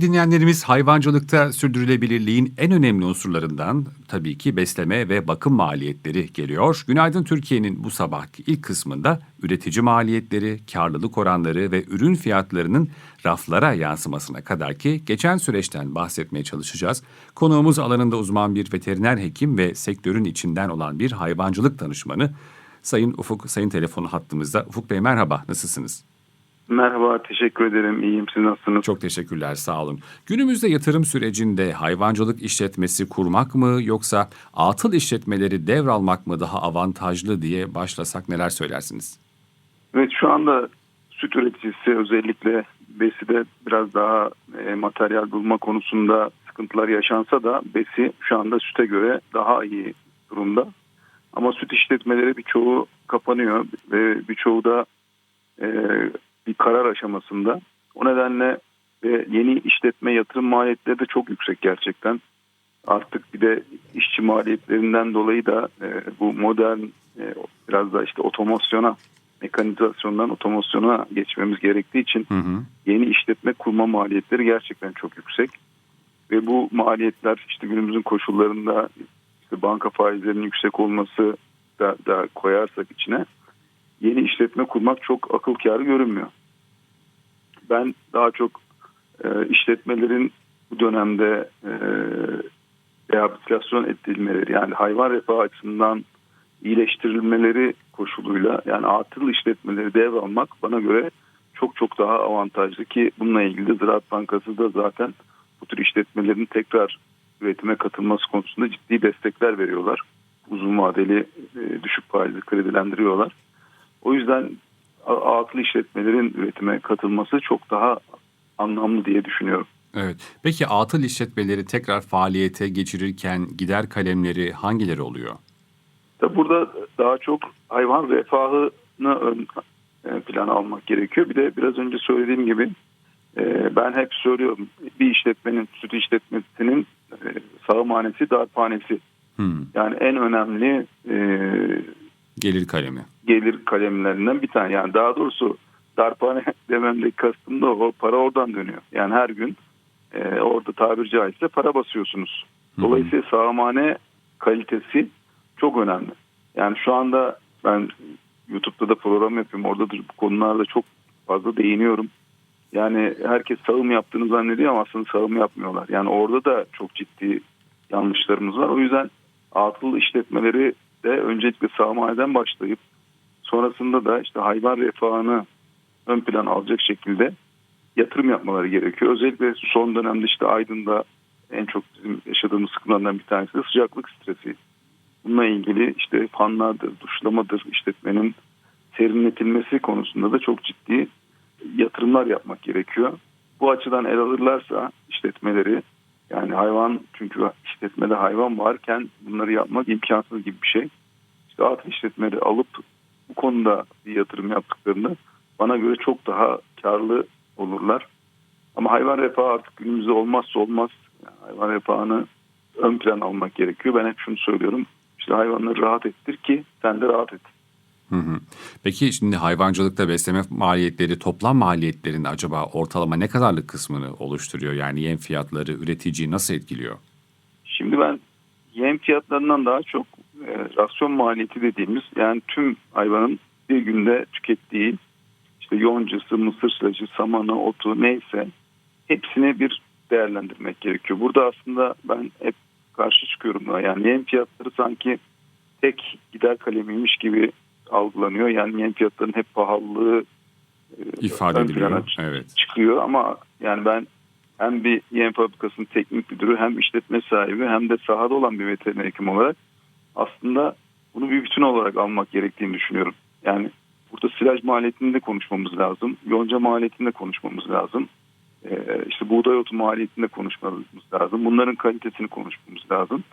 Dinleyenlerimiz hayvancılıkta sürdürülebilirliğin en önemli unsurlarından tabii ki besleme ve bakım maliyetleri geliyor. Günaydın Türkiye'nin bu sabahki ilk kısmında üretici maliyetleri, karlılık oranları ve ürün fiyatlarının raflara yansımasına kadar ki geçen süreçten bahsetmeye çalışacağız. Konuğumuz alanında uzman bir veteriner hekim ve sektörün içinden olan bir hayvancılık danışmanı. Sayın Ufuk, sayın telefonu hattımızda. Ufuk Bey merhaba, nasılsınız? Merhaba, teşekkür ederim. İyiyim, siz nasılsınız? Çok teşekkürler, sağ olun. Günümüzde yatırım sürecinde hayvancılık işletmesi kurmak mı yoksa atıl işletmeleri devralmak mı daha avantajlı diye başlasak neler söylersiniz? Evet, şu anda süt üreticisi özellikle beside biraz daha e, materyal bulma konusunda sıkıntılar yaşansa da besi şu anda süte göre daha iyi durumda. Ama süt işletmeleri birçoğu kapanıyor ve birçoğu da e, bir karar aşamasında. O nedenle ve yeni işletme yatırım maliyetleri de çok yüksek gerçekten. Artık bir de işçi maliyetlerinden dolayı da e, bu modern e, biraz da işte otomasyona, mekanizasyondan otomasyona geçmemiz gerektiği için Hı hı. yeni işletme kurma maliyetleri gerçekten çok yüksek. Ve bu maliyetler işte günümüzün koşullarında işte banka faizlerinin yüksek olması da, da koyarsak içine yeni işletme kurmak çok akıl kârı görünmüyor. Ben daha çok e, işletmelerin bu dönemde e, rehabilitasyon edilmeleri yani hayvan refahı açısından iyileştirilmeleri koşuluyla yani atıl işletmeleri devralmak bana göre çok çok daha avantajlı ki bununla ilgili Ziraat Bankası da zaten bu tür işletmelerin tekrar üretime katılması konusunda ciddi destekler veriyorlar. Uzun vadeli e, düşük faizli kredilendiriyorlar. O yüzden a- atıl işletmelerin üretime katılması çok daha anlamlı diye düşünüyorum. Evet. Peki atıl işletmeleri tekrar faaliyete geçirirken gider kalemleri hangileri oluyor? Tabi burada daha çok hayvan refahını ön e, plana almak gerekiyor. Bir de biraz önce söylediğim gibi e, ben hep söylüyorum bir işletmenin, süt işletmesinin e, sağımhanesi, darphanesi. Hmm. Yani en önemli Gelir kalemi. gelir kalemlerinden bir tane. Yani daha doğrusu darphane dememdeki kastım da o para oradan dönüyor. Yani her gün e, orada tabiri caizse para basıyorsunuz. Dolayısıyla sağımhane kalitesi çok önemli. Yani şu anda ben YouTube'da da program yapıyorum. Orada da bu konularda çok fazla değiniyorum. Yani herkes sağım yaptığını zannediyor ama aslında sağım yapmıyorlar. Yani orada da çok ciddi yanlışlarımız var. O yüzden atıl işletmeleri de öncelikle sağmaneden başlayıp sonrasında da işte hayvan refahını ön plan alacak şekilde yatırım yapmaları gerekiyor. Özellikle son dönemde işte Aydın'da en çok bizim yaşadığımız sıkıntılardan bir tanesi de sıcaklık stresi. Bununla ilgili işte fanlardır, duşlamadır, işletmenin serinletilmesi konusunda da çok ciddi yatırımlar yapmak gerekiyor. Bu açıdan el alırlarsa işletmeleri yani hayvan çünkü işletmede hayvan varken bunları yapmak imkansız gibi bir şey. İşte atıl işletmeleri alıp bu konuda bir yatırım yaptıklarında bana göre çok daha karlı olurlar. Ama hayvan refahı artık günümüzde olmazsa olmaz. Yani hayvan refahını ön plan almak gerekiyor. Ben hep şunu söylüyorum. İşte hayvanları rahat ettir ki sen de rahat et. Peki şimdi hayvancılıkta besleme maliyetleri toplam maliyetlerin acaba ortalama ne kadarlık kısmını oluşturuyor? Yani yem fiyatları üreticiyi nasıl etkiliyor? Şimdi ben yem fiyatlarından daha çok e, rasyon maliyeti dediğimiz yani tüm hayvanın bir günde tükettiği işte yoncası, mısır silajı, samanı, otu neyse hepsini bir değerlendirmek gerekiyor. Burada aslında ben hep karşı çıkıyorum buna. Yani yem fiyatları sanki tek gider kalemiymiş gibi algılanıyor. Yani yem fiyatlarının hep pahalılığı e, İfade ediliyor. Evet. çıkıyor ama yani ben hem bir yem fabrikasının teknik müdürü hem işletme sahibi hem de sahada olan bir veteriner hekim olarak aslında bunu bir bütün olarak almak gerektiğini düşünüyorum. Yani burada silaj maliyetini de konuşmamız lazım. Yonca maliyetini de konuşmamız lazım. Ee, işte buğday otu maliyetini de konuşmamız lazım. Bunların kalitesini konuşmamız lazım.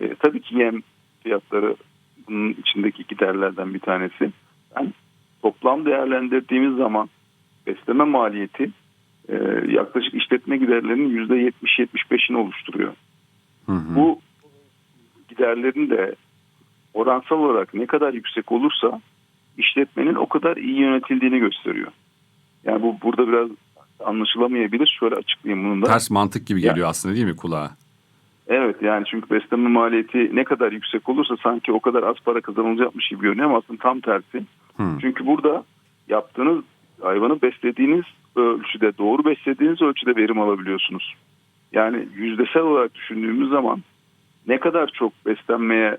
Ee, tabii ki yem fiyatları bunun içindeki giderlerden bir tanesi. Ben toplam değerlendirdiğimiz zaman besleme maliyeti e, yaklaşık işletme giderlerinin %70-75'ini oluşturuyor. Hı hı. Bu giderlerin de oransal olarak ne kadar yüksek olursa işletmenin o kadar iyi yönetildiğini gösteriyor. Yani bu burada biraz anlaşılamayabilir. Şöyle açıklayayım bunu da. Ters mantık gibi geliyor aslında değil mi kulağa? Evet yani çünkü besleme maliyeti ne kadar yüksek olursa sanki o kadar az para kazanılacakmış gibi görünüyor ama aslında tam tersi. Hmm. Çünkü burada yaptığınız hayvanı beslediğiniz ölçüde doğru beslediğiniz ölçüde verim alabiliyorsunuz. Yani yüzdesel olarak düşündüğümüz zaman ne kadar çok beslenmeye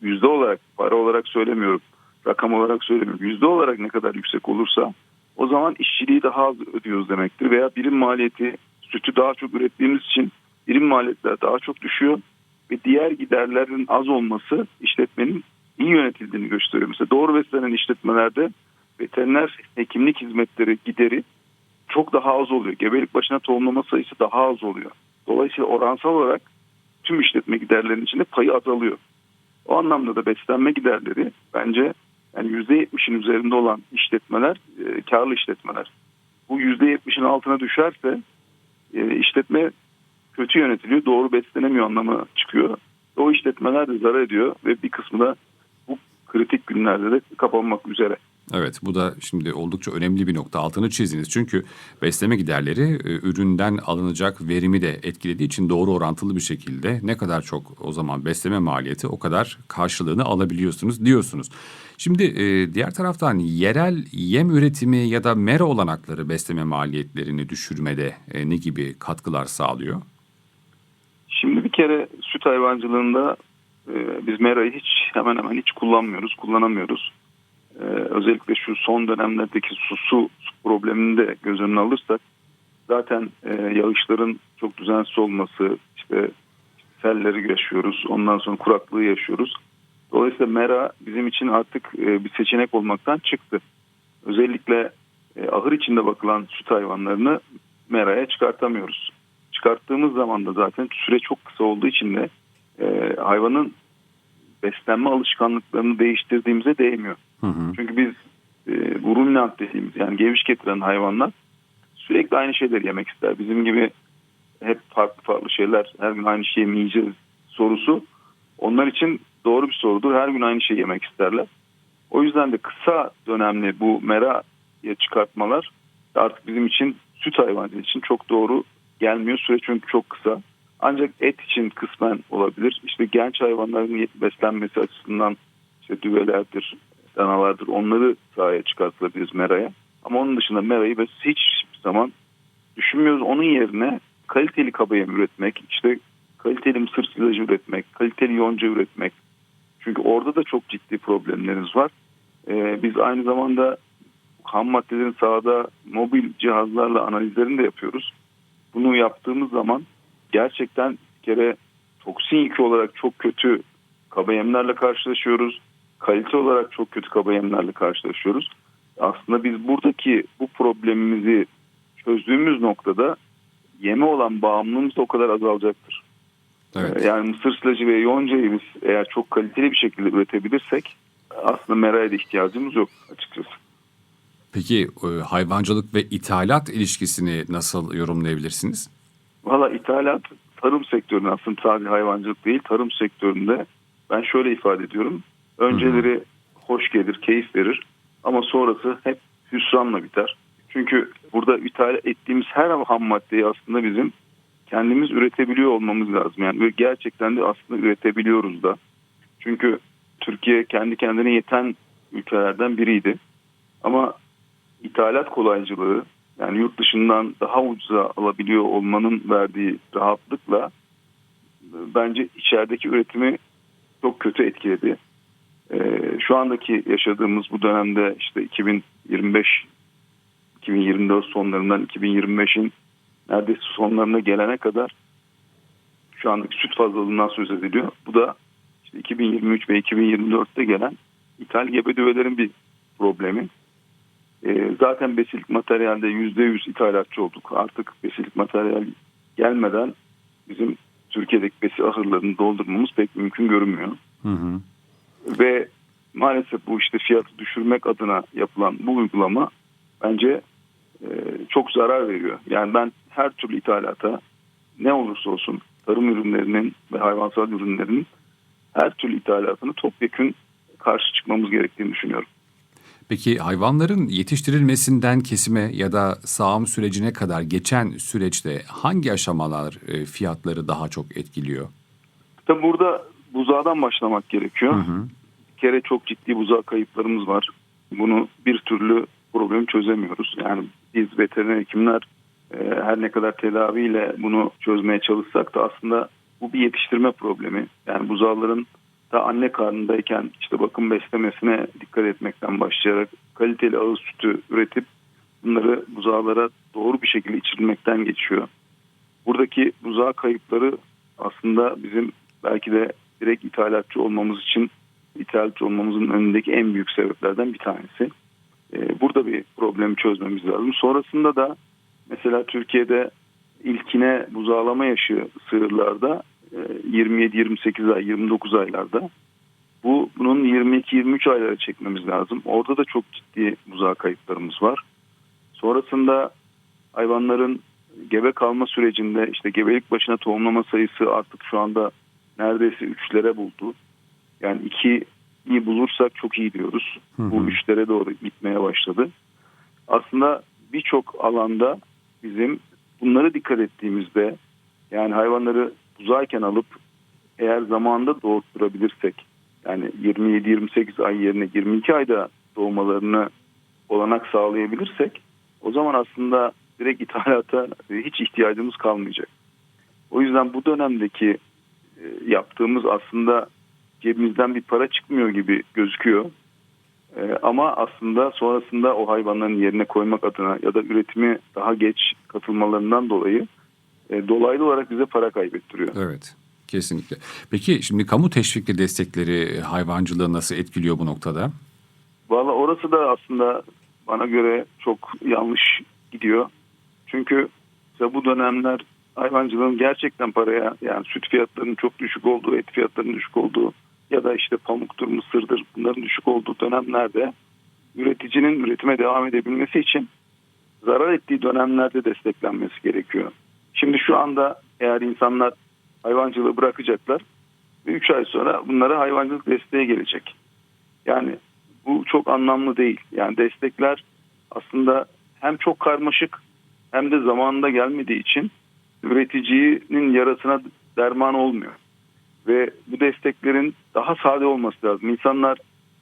yüzde olarak para olarak söylemiyorum rakam olarak söylemiyorum yüzde olarak ne kadar yüksek olursa o zaman işçiliği daha az ödüyoruz demektir veya birim maliyeti sütü daha çok ürettiğimiz için birim maliyetler daha çok düşüyor ve diğer giderlerin az olması işletmenin iyi yönetildiğini gösteriyor. Mesela doğru beslenen işletmelerde veteriner hekimlik hizmetleri gideri çok daha az oluyor. Gebelik başına tohumlama sayısı daha az oluyor. Dolayısıyla oransal olarak tüm işletme giderlerinin içinde payı azalıyor. O anlamda da beslenme giderleri bence yani %70'in üzerinde olan işletmeler e, karlı işletmeler. Bu %70'in altına düşerse e, işletme kötü yönetiliyor, doğru beslenemiyor anlamı çıkıyor. O işletmeler de zarar ediyor ve bir kısmı da bu kritik günlerde de kapanmak üzere. Evet bu da şimdi oldukça önemli bir nokta altını çizdiniz. Çünkü besleme giderleri e, üründen alınacak verimi de etkilediği için doğru orantılı bir şekilde ne kadar çok o zaman besleme maliyeti o kadar karşılığını alabiliyorsunuz diyorsunuz. Şimdi e, diğer taraftan yerel yem üretimi ya da mera olanakları besleme maliyetlerini düşürmede e, ne gibi katkılar sağlıyor? Kere süt hayvancılığında e, biz merayı hiç hemen hemen hiç kullanmıyoruz, kullanamıyoruz. E, özellikle şu son dönemlerdeki su, su problemini de göz önüne alırsak zaten e, yağışların çok düzensiz olması, işte selleri yaşıyoruz, ondan sonra kuraklığı yaşıyoruz. Dolayısıyla mera bizim için artık e, bir seçenek olmaktan çıktı. Özellikle e, ahır içinde bakılan süt hayvanlarını meraya çıkartamıyoruz çıkarttığımız zaman da zaten süre çok kısa olduğu için de e, hayvanın beslenme alışkanlıklarını değiştirdiğimize değmiyor. Hı hı. Çünkü biz e, ruminant dediğimiz yani geviş getiren hayvanlar sürekli aynı şeyleri yemek ister. Bizim gibi hep farklı farklı şeyler her gün aynı şeyi mi yiyeceğiz sorusu onlar için doğru bir sorudur. Her gün aynı şeyi yemek isterler. O yüzden de kısa dönemli bu meraya çıkartmalar artık bizim için süt hayvancılığı için çok doğru gelmiyor. Süre çünkü çok kısa. Ancak et için kısmen olabilir. İşte genç hayvanların beslenmesi açısından işte düvelerdir, danalardır onları sahaya çıkartılabiliriz meraya. Ama onun dışında merayı biz hiç zaman düşünmüyoruz. Onun yerine kaliteli kaba üretmek, işte kaliteli mısır silajı üretmek, kaliteli yonca üretmek. Çünkü orada da çok ciddi problemlerimiz var. Ee, biz aynı zamanda ham maddelerin sahada mobil cihazlarla analizlerini de yapıyoruz. Bunu yaptığımız zaman gerçekten bir kere toksin yükü olarak çok kötü kaba yemlerle karşılaşıyoruz. Kalite olarak çok kötü kaba yemlerle karşılaşıyoruz. Aslında biz buradaki bu problemimizi çözdüğümüz noktada yeme olan bağımlılığımız o kadar azalacaktır. Evet. Yani mısır silajı ve yoncayı biz eğer çok kaliteli bir şekilde üretebilirsek aslında meraya da ihtiyacımız yok açıkçası. Peki e, hayvancılık ve ithalat ilişkisini nasıl yorumlayabilirsiniz? Valla ithalat tarım sektöründe aslında sadece hayvancılık değil tarım sektöründe ben şöyle ifade ediyorum. Önceleri hoş gelir, keyif verir ama sonrası hep hüsranla biter. Çünkü burada ithal ettiğimiz her ham maddeyi aslında bizim kendimiz üretebiliyor olmamız lazım. Yani ve gerçekten de aslında üretebiliyoruz da. Çünkü Türkiye kendi kendine yeten ülkelerden biriydi. Ama ithalat kolaycılığı yani yurt dışından daha ucuza alabiliyor olmanın verdiği rahatlıkla bence içerideki üretimi çok kötü etkiledi. Ee, şu andaki yaşadığımız bu dönemde işte 2025 2024 sonlarından 2025'in neredeyse sonlarına gelene kadar şu andaki süt fazlalığından söz ediliyor. Bu da işte 2023 ve 2024'te gelen ithal gebe düvelerin bir problemi. E, zaten besilik materyalde %100 ithalatçı olduk. Artık besilik materyal gelmeden bizim Türkiye'deki besi ahırlarını doldurmamız pek mümkün görünmüyor. Hı hı. Ve maalesef bu işte fiyatı düşürmek adına yapılan bu uygulama bence e, çok zarar veriyor. Yani ben her türlü ithalata ne olursa olsun tarım ürünlerinin ve hayvansal ürünlerin her türlü ithalatını topyekün karşı çıkmamız gerektiğini düşünüyorum. Peki hayvanların yetiştirilmesinden kesime ya da sağım sürecine kadar geçen süreçte hangi aşamalar e, fiyatları daha çok etkiliyor? Tabi burada buzağdan başlamak gerekiyor. Hı hı. Bir kere çok ciddi buzağı kayıplarımız var. Bunu bir türlü problemi çözemiyoruz. Yani biz veteriner hekimler e, her ne kadar tedaviyle bunu çözmeye çalışsak da aslında bu bir yetiştirme problemi. Yani buzağların da anne karnındayken işte bakım beslemesine dikkat etmekten başlayarak kaliteli ağız sütü üretip bunları buzağlara doğru bir şekilde içirilmekten geçiyor. Buradaki buzağı kayıpları aslında bizim belki de direkt ithalatçı olmamız için ithalatçı olmamızın önündeki en büyük sebeplerden bir tanesi. Ee, burada bir problemi çözmemiz lazım. Sonrasında da mesela Türkiye'de ilkine buzağlama yaşı sığırlarda 27-28 ay, 29 aylarda. Bu bunun 22-23 aylara çekmemiz lazım. Orada da çok ciddi buzağı kayıplarımız var. Sonrasında hayvanların gebe kalma sürecinde işte gebelik başına tohumlama sayısı artık şu anda neredeyse üçlere buldu. Yani iki iyi bulursak çok iyi diyoruz. Hı hı. Bu üçlere doğru gitmeye başladı. Aslında birçok alanda bizim bunlara dikkat ettiğimizde yani hayvanları buzayken alıp eğer zamanında doğurtturabilirsek yani 27-28 ay yerine 22 ayda doğmalarını olanak sağlayabilirsek o zaman aslında direkt ithalata hiç ihtiyacımız kalmayacak. O yüzden bu dönemdeki e, yaptığımız aslında cebimizden bir para çıkmıyor gibi gözüküyor. E, Ama aslında sonrasında o hayvanların yerine koymak adına ya da üretimi daha geç katılmalarından dolayı e, dolaylı olarak bize para kaybettiriyor. Evet, kesinlikle. Peki şimdi kamu teşvikli destekleri hayvancılığı nasıl etkiliyor bu noktada? Valla orası da aslında bana göre çok yanlış gidiyor. Çünkü işte bu dönemler hayvancılığın gerçekten paraya yani süt fiyatlarının çok düşük olduğu, et fiyatlarının düşük olduğu ya da işte pamuktur, mısırdır bunların düşük olduğu dönemlerde üreticinin üretime devam edebilmesi için zarar ettiği dönemlerde desteklenmesi gerekiyor. Şimdi şu anda eğer insanlar hayvancılığı bırakacaklar ve 3 ay sonra bunlara hayvancılık desteği gelecek. Yani bu çok anlamlı değil. Yani destekler aslında hem çok karmaşık hem de zamanında gelmediği için üreticinin yarasına derman olmuyor. Ve bu desteklerin daha sade olması lazım. İnsanlar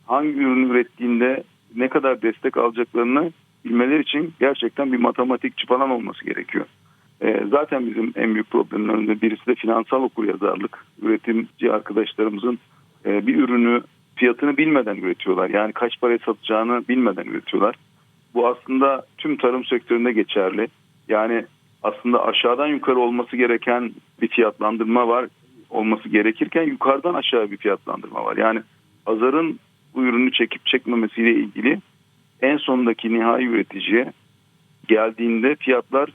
hangi ürünü ürettiğinde ne kadar destek alacaklarını bilmeleri için gerçekten bir matematikçi falan olması gerekiyor. Ee, zaten bizim en büyük problemlerimizden birisi de finansal okuryazarlık. Üretimci arkadaşlarımızın e, bir ürünü fiyatını bilmeden üretiyorlar. Yani kaç paraya satacağını bilmeden üretiyorlar. Bu aslında tüm tarım sektöründe geçerli. Yani aslında aşağıdan yukarı olması gereken bir fiyatlandırma var olması gerekirken yukarıdan aşağı bir fiyatlandırma var. Yani pazarın bu ürünü çekip çekmemesiyle ilgili en sondaki nihai üreticiye geldiğinde fiyatlar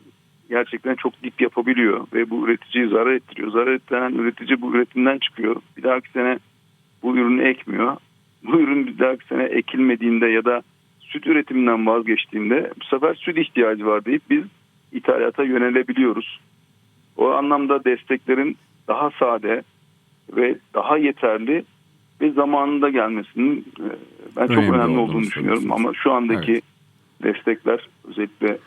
gerçekten çok dip yapabiliyor ve bu üreticiyi zarar ettiriyor. Zarar ettiren üretici bu üretimden çıkıyor. Bir dahaki sene bu ürünü ekmiyor. Bu ürün bir dahaki sene ekilmediğinde ya da süt üretiminden vazgeçtiğinde bu sefer süt ihtiyacı var deyip biz ithalata yönelebiliyoruz. O anlamda desteklerin daha sade ve daha yeterli ve zamanında gelmesinin e, ben çok Önemli önemli olduğunu olduğunu düşünüyorum. Ama şu andaki destekler özellikle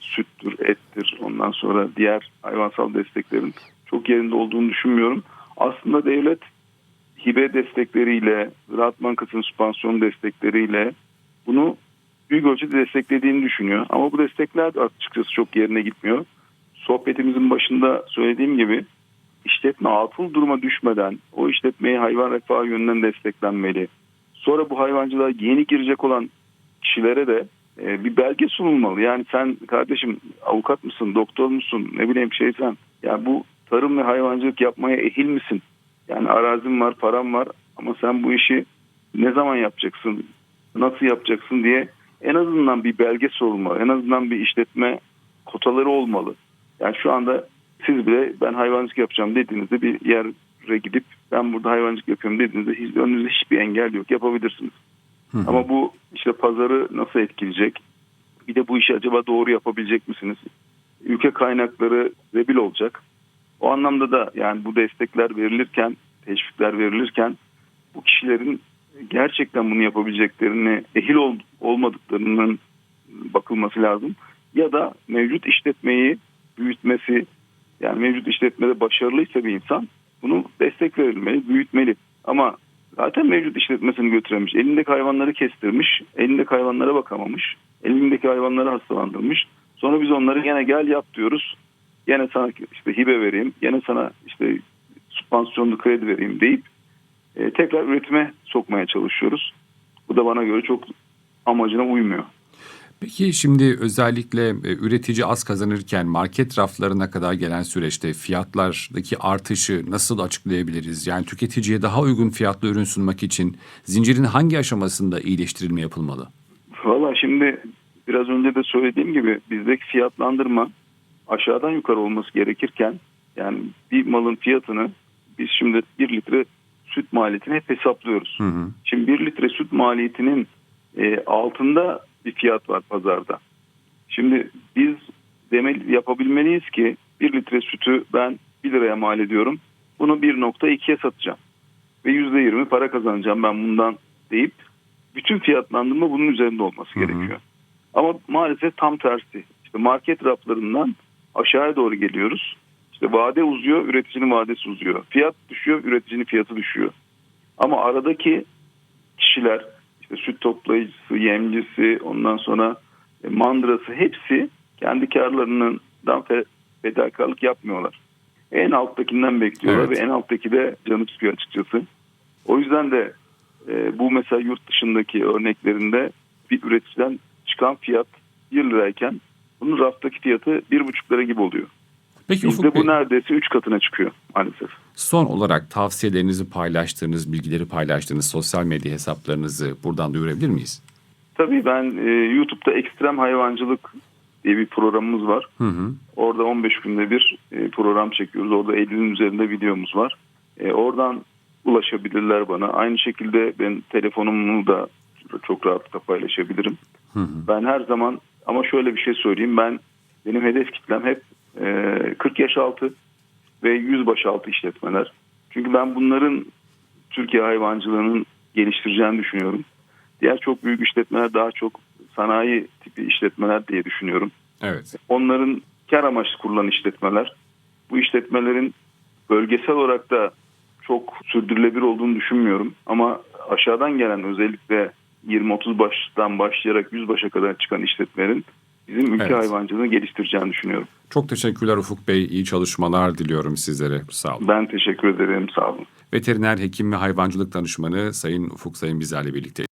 süttür, ettir ondan sonra diğer hayvansal desteklerin çok yerinde olduğunu düşünmüyorum. Aslında devlet hibe destekleriyle, Ziraat Bankası'nın sübvansiyon destekleriyle bunu büyük ölçüde desteklediğini düşünüyor. Ama bu destekler de açıkçası çok yerine gitmiyor. Sohbetimizin başında söylediğim gibi işletme atıl duruma düşmeden o işletmeyi hayvan refahı yönünden desteklenmeli. Sonra bu hayvancılığa yeni girecek olan kişilere de e, bir belge sunulmalı. Yani sen kardeşim avukat mısın, doktor musun, ne bileyim şeysen yani bu tarım ve hayvancılık yapmaya ehil misin? Yani arazin var, param var ama sen bu işi ne zaman yapacaksın, nasıl yapacaksın diye en azından bir belge sorulmalı. En azından bir işletme kotaları olmalı. Yani şu anda siz bile ben hayvancılık yapacağım dediğinizde bir yere gidip ben burada hayvancılık yapıyorum dediğinizde hiç, önünüzde hiçbir engel yok. Yapabilirsiniz. Ama bu işte pazarı nasıl etkileyecek? Bir de bu işi acaba doğru yapabilecek misiniz? Ülke kaynakları rebil olacak. O anlamda da yani bu destekler verilirken, teşvikler verilirken bu kişilerin gerçekten bunu yapabileceklerini, ehil ol- olmadıklarının bakılması lazım. Ya da mevcut işletmeyi büyütmesi yani mevcut işletmede başarılıysa bir insan bunu destek verilmeli, büyütmeli. Ama zaten mevcut işletmesini götüremiş, elindeki hayvanları kestirmiş, elindeki hayvanlara bakamamış, elindeki hayvanları hastalandırmış. Sonra biz onları gene gel yap diyoruz. Gene sana işte hibe vereyim, gene sana işte sübvansiyonlu kredi vereyim deyip e, tekrar üretime sokmaya çalışıyoruz. Bu da bana göre çok amacına uymuyor. Peki şimdi özellikle e, üretici az kazanırken market raflarına kadar gelen süreçte fiyatlardaki artışı nasıl açıklayabiliriz? Yani tüketiciye daha uygun fiyatlı ürün sunmak için zincirin hangi aşamasında iyileştirilme yapılmalı? Valla şimdi biraz önce de söylediğim gibi bizdeki fiyatlandırma aşağıdan yukarı olması gerekirken yani bir malın fiyatını biz şimdi bir litre süt maliyetini hep hesaplıyoruz. Hı hı. Şimdi bir litre süt maliyetinin e, altında bir fiyat var pazarda. Şimdi biz demeli yapabilmeliyiz ki bir litre sütü ben 1 liraya mal ediyorum. Bunu 1.2'ye satacağım. Ve %20 para kazanacağım ben bundan deyip bütün fiyatlandırma bunun üzerinde olması Hı hı. gerekiyor. Ama maalesef tam tersi. İşte market raflarından aşağıya doğru geliyoruz. İşte vade uzuyor, üreticinin vadesi uzuyor. Fiyat düşüyor, üreticinin fiyatı düşüyor. Ama aradaki kişiler işte süt toplayıcısı, yemcisi, ondan sonra e, mandırası hepsi kendi karlarından fe- fedakarlık yapmıyorlar. En alttakinden bekliyorlar Evet. ve en alttaki de canı çıkıyor açıkçası. O yüzden de e, bu mesela yurt dışındaki örneklerinde bir üreticiden çıkan fiyat 1 lirayken bunun raftaki fiyatı 1,5 lira gibi oluyor. Peki Bizde Ufuk Bey, bu neredeyse 3 katına çıkıyor maalesef. son olarak tavsiyelerinizi paylaştığınız, bilgileri paylaştığınız sosyal medya hesaplarınızı buradan duyurabilir miyiz? Tabii ben e, YouTube'da Ekstrem Hayvancılık diye bir programımız var. Hı hı. Orada 15 günde bir e, program çekiyoruz. Orada 50'nin üzerinde videomuz var. E, oradan ulaşabilirler bana. Aynı şekilde ben telefonumu da çok rahatlıkla paylaşabilirim. Hı hı. Ben her zaman ama şöyle bir şey söyleyeyim. Ben benim hedef kitlem hep 40 yaş altı ve 100 baş altı işletmeler. Çünkü ben bunların Türkiye hayvancılığının geliştireceğini düşünüyorum. Diğer çok büyük işletmeler daha çok sanayi tipi işletmeler diye düşünüyorum. Evet. Onların kar amaçlı kurulan işletmeler. Bu işletmelerin bölgesel olarak da çok sürdürülebilir olduğunu düşünmüyorum. Ama aşağıdan gelen özellikle 20-30 baştan başlayarak 100 başa kadar çıkan işletmelerin bizim ülke Evet. hayvancılığını geliştireceğini düşünüyorum. Çok teşekkürler Ufuk Bey. İyi çalışmalar diliyorum sizlere. Sağ olun. Ben teşekkür ederim. Sağ olun. Veteriner hekim ve hayvancılık danışmanı Sayın Ufuk Sayın bizlerle birlikte.